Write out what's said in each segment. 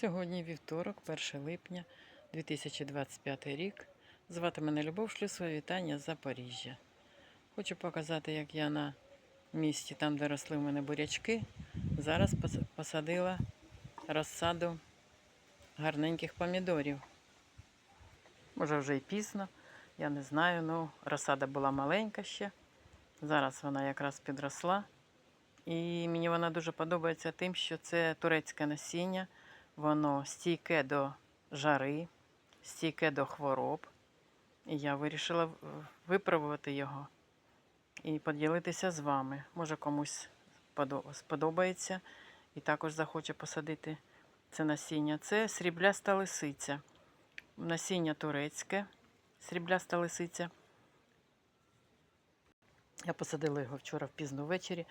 Сьогодні вівторок, 1 липня 2025 рік. Звати мене Любов Шлюсова, вітання з Запоріжжя. Хочу показати, як я на місці, там, де росли в мене бурячки, зараз посадила розсаду гарненьких помідорів. Може вже й пізно, я не знаю, ну розсада була маленька ще. Зараз вона якраз підросла. І мені вона дуже подобається тим, що це турецьке насіння. Воно стійке до жари, стійке до хвороб. І я вирішила випробувати його і поділитися з вами. Може комусь сподобається і також захоче посадити це насіння. Це срібляста лисиця. Насіння турецьке, срібляста лисиця. Я посадила його вчора пізно ввечері,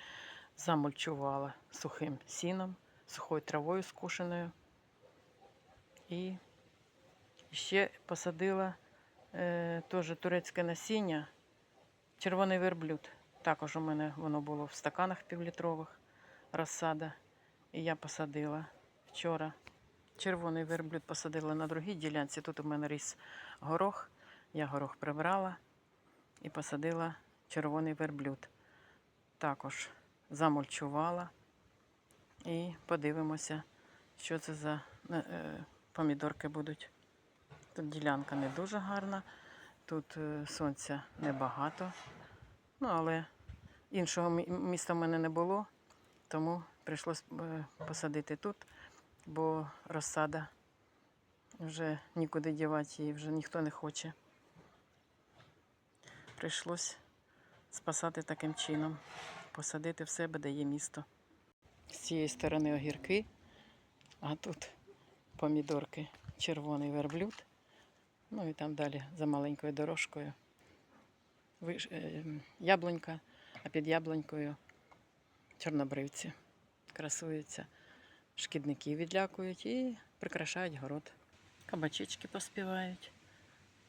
замульчувала сухим сіном, сухою травою скушеною. І ще посадила е, теж турецьке насіння, червоний верблюд. Також у мене воно було в стаканах півлітрових розсада. І я посадила вчора. Червоний верблюд посадила на другій ділянці. Тут у мене ріс горох. Я горох прибрала і посадила червоний верблюд. Також замульчувала. І подивимося, що це за е, помідорки будуть. Тут ділянка не дуже гарна, тут е, сонця небагато. Ну, але іншого міста в мене не було, тому прийшлось е, посадити тут, бо розсада вже нікуди дівати її, вже ніхто не хоче. Прийшлось спасати таким чином, посадити в себе, де є місто. З цієї сторони огірки, а тут помідорки, червоний верблюд. Ну і там далі за маленькою дорожкою. Виш... е, Яблунька, а під яблунькою чорнобривці. Красуються, шкідники відлякують і прикрашають город. Кабачечки поспівають.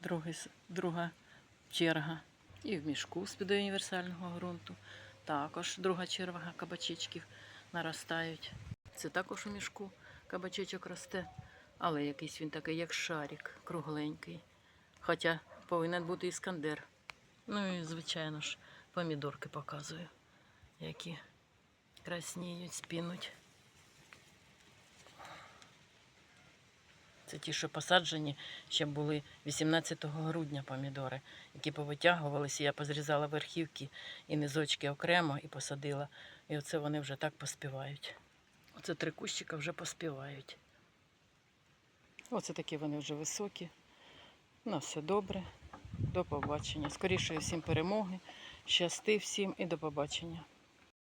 Другий, друга черга. І в мішку з-під універсального ґрунту. Також друга черга кабачечків наростають. Це також у мішку кабачечок росте, але якийсь він такий, як шарик, кругленький. Хоча повинен бути іскандер. Ну і, звичайно ж, помідорки показую, які красніють, спінуть. Це ті, що посаджені, ще були 18 грудня помідори, які повитягувалися. Я позрізала верхівки і низочки окремо і посадила. І оце вони вже так поспівають. Оце три кущика вже поспівають. Оце такі вони вже високі. На все добре. До побачення. Скоріше всім перемоги. Щасти всім і до побачення.